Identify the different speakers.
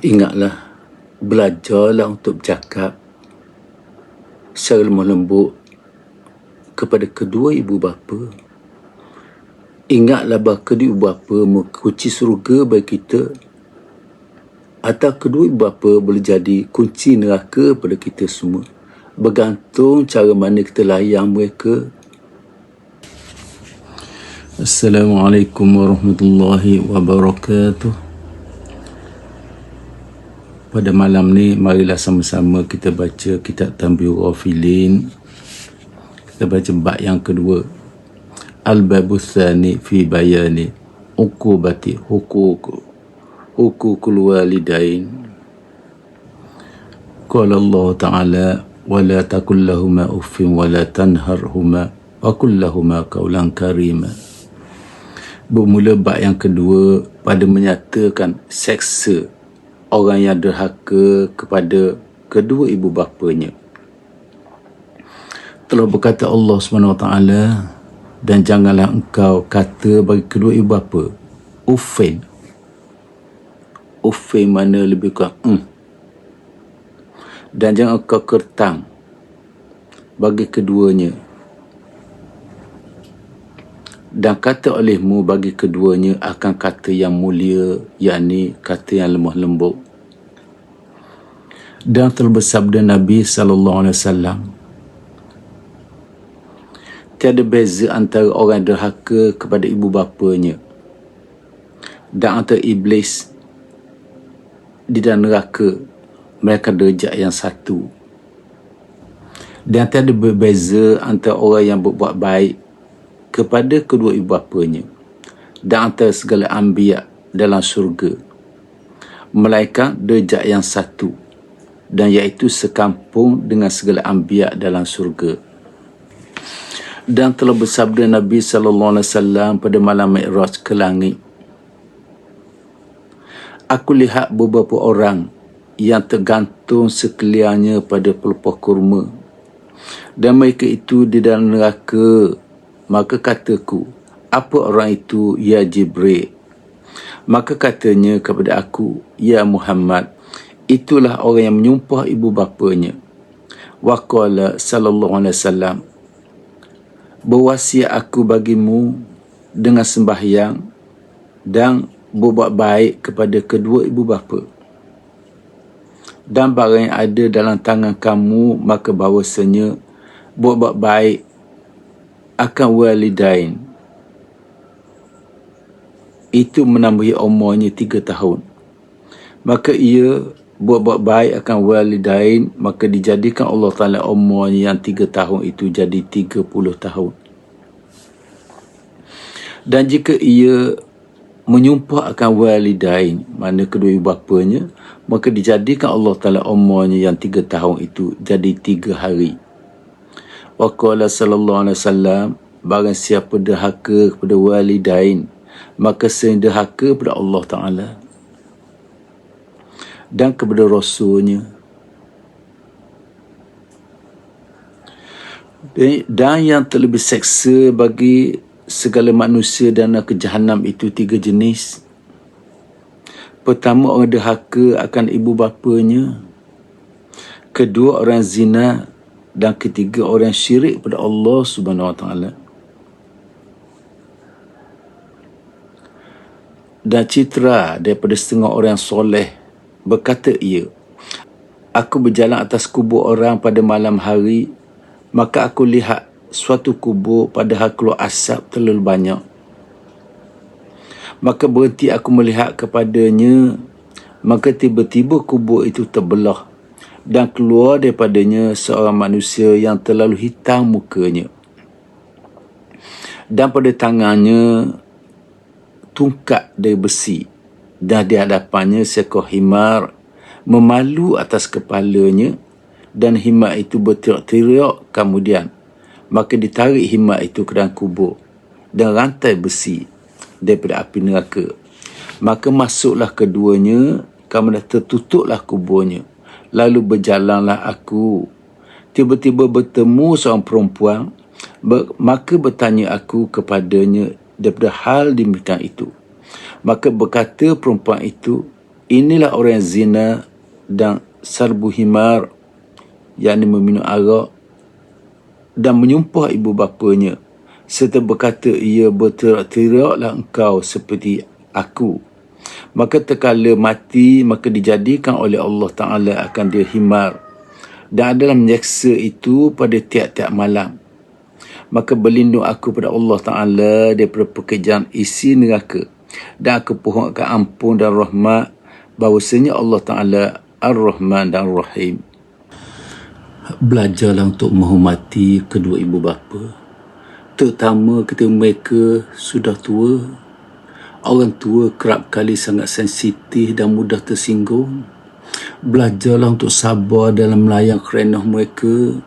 Speaker 1: Ingatlah, belajarlah untuk bercakap secara lemah lembut kepada kedua ibu bapa. Ingatlah bahawa kedua ibu bapa mengunci surga bagi kita atau kedua ibu bapa boleh jadi kunci neraka pada kita semua. Bergantung cara mana kita layan mereka. Assalamualaikum warahmatullahi wabarakatuh. Pada malam ni marilah sama-sama kita baca kitab Tanbih Ghafilin. Kita baca bab yang kedua. Al-Babus Thani fi bayani ukubati hukuk hukukul walidain. Qala Allah Ta'ala ولا تقل لهما أف ولا تنهرهما وقل لهما قولا كريما Bermula bab yang kedua pada menyatakan seksa orang yang derhaka kepada kedua ibu bapanya. Telah berkata Allah SWT dan janganlah engkau kata bagi kedua ibu bapa ufin. Ufin mana lebih kurang mm. Dan jangan engkau kertang bagi keduanya dan kata olehmu bagi keduanya akan kata yang mulia yakni kata yang lemah lembut dan telah bersabda Nabi sallallahu alaihi wasallam. Tiada beza antara orang derhaka kepada ibu bapanya dan antara iblis di dalam neraka mereka derajat yang satu. Dan tiada berbeza antara orang yang berbuat baik kepada kedua ibu bapanya dan antara segala ambiak dalam surga melainkan derajat yang satu dan iaitu sekampung dengan segala ambiak dalam surga dan telah bersabda Nabi sallallahu alaihi wasallam pada malam Mi'raj ke langit Aku lihat beberapa orang yang tergantung sekaliannya pada pelepah kurma dan mereka itu di dalam neraka Maka kataku, apa orang itu, ya Jibril? Maka katanya kepada aku, ya Muhammad, itulah orang yang menyumpah ibu bapanya. Waqala sallallahu alaihi wasallam, berwasiat aku bagimu dengan sembahyang dan berbuat baik kepada kedua ibu bapa. Dan barang yang ada dalam tangan kamu, maka bahawasanya buat-buat baik akan walidain itu menambahi umurnya tiga tahun maka ia buat-buat baik akan walidain maka dijadikan Allah Ta'ala umurnya yang tiga tahun itu jadi tiga puluh tahun. Dan jika ia menyumpah akan walidain mana kedua ibu bapanya maka dijadikan Allah Ta'ala umurnya yang tiga tahun itu jadi tiga hari. Wa qala sallallahu alaihi wasallam barang siapa derhaka kepada walidain maka sendahaka kepada Allah Taala dan kepada rasulnya. Dan yang terlebih seksa bagi segala manusia dan ke jahanam itu tiga jenis. Pertama orang derhaka akan ibu bapanya. Kedua orang zina. Dan ketiga orang syirik pada Allah Subhanahu Wa Taala. Dan citra daripada setengah orang soleh berkata ia, Aku berjalan atas kubur orang pada malam hari, maka aku lihat suatu kubur padahal keluar asap terlalu banyak. Maka berhenti aku melihat kepadanya, maka tiba-tiba kubur itu terbelah dan keluar daripadanya seorang manusia yang terlalu hitam mukanya. Dan pada tangannya tungkat dari besi dan di hadapannya seekor himar memalu atas kepalanya dan himar itu berteriak-teriak kemudian maka ditarik himar itu ke dalam kubur dan rantai besi daripada api neraka maka masuklah keduanya kemudian tertutuplah kuburnya Lalu berjalanlah aku. Tiba-tiba bertemu seorang perempuan. Maka bertanya aku kepadanya daripada hal demikian itu. Maka berkata perempuan itu, inilah orang yang zina dan sarbu himar yakni meminum arak dan menyumpah ibu bapanya. Serta berkata ia berterak-teraklah engkau seperti aku maka terkala mati maka dijadikan oleh Allah Ta'ala akan dia himar. Dan adalah menyeksa itu pada tiap-tiap malam. Maka berlindung aku pada Allah Ta'ala daripada pekerjaan isi neraka dan aku pohonkan ampun dan rahmat bahawasanya Allah Ta'ala Ar-Rahman dan Ar-Rahim. Belajarlah untuk menghormati kedua ibu bapa. Terutama ketika mereka sudah tua orang tua kerap kali sangat sensitif dan mudah tersinggung. Belajarlah untuk sabar dalam melayan kerenah mereka